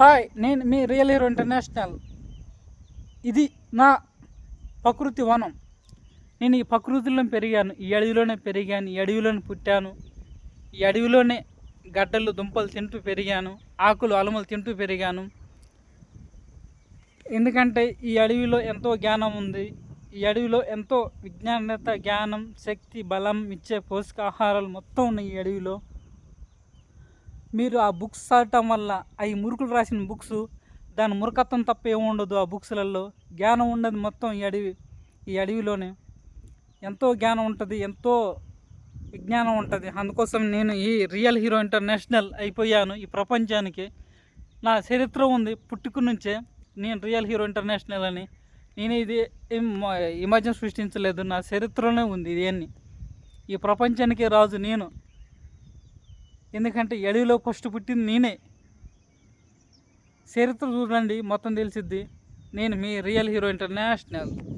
Hi నేను మీ real hero international. ఇది నా ప్రకృతి వనం. నేను ఈ ప్రకృతిలో పెరిగాను ఈ అడవిలోనే పెరిగాను ఈ అడవిలోనే పుట్టాను ఈ అడవిలోనే గడ్డలు దుంపలు తింటూ పెరిగాను ఆకులు అలములు తింటూ పెరిగాను. ఎందుకంటే ఈ అడవిలో ఎంతో జ్ఞానం ఉంది. ఈ అడవిలో ఎంతో విజ్ఞానత జ్ఞానం శక్తి బలం ఇచ్చే పోషకాహారాలు మొత్తం ఉన్నాయి ఈ అడవిలో. మీరు ఆ బుక్స్ చదవటం వల్ల అవి మురుకులు రాసిన బుక్స్ దాని మురకత్వం తప్ప ఏమి ఉండదు ఆ బుక్స్లలో. జ్ఞానం ఉండదు మొత్తం ఈ అడవి ఈ అడవిలోనే. ఎంతో జ్ఞానం ఉంటుంది ఎంతో విజ్ఞానం ఉంటుంది. అందుకోసం నేను ఈ రియల్ హీరో ఇంటర్నేషనల్ అయిపోయాను ఈ ప్రపంచానికి. నా చరిత్ర ఉంది పుట్టుకు నుంచే. నేను రియల్ హీరో ఇంటర్నేషనల్ అని. నేను ఇది ఇమాజిన్ సృష్టించలేదు. నా చరిత్రలోనే ఉంది ఇది ఈ ప్రపంచానికి రాజు నేను. ఎందుకంటే అడవిలో ఫస్ట్ పుట్టింది నేనే. చరిత్ర చూడండి మొత్తం తెలిసిద్ది. నేను మీ రియల్ హీరో ఇంటర్నేషనల్.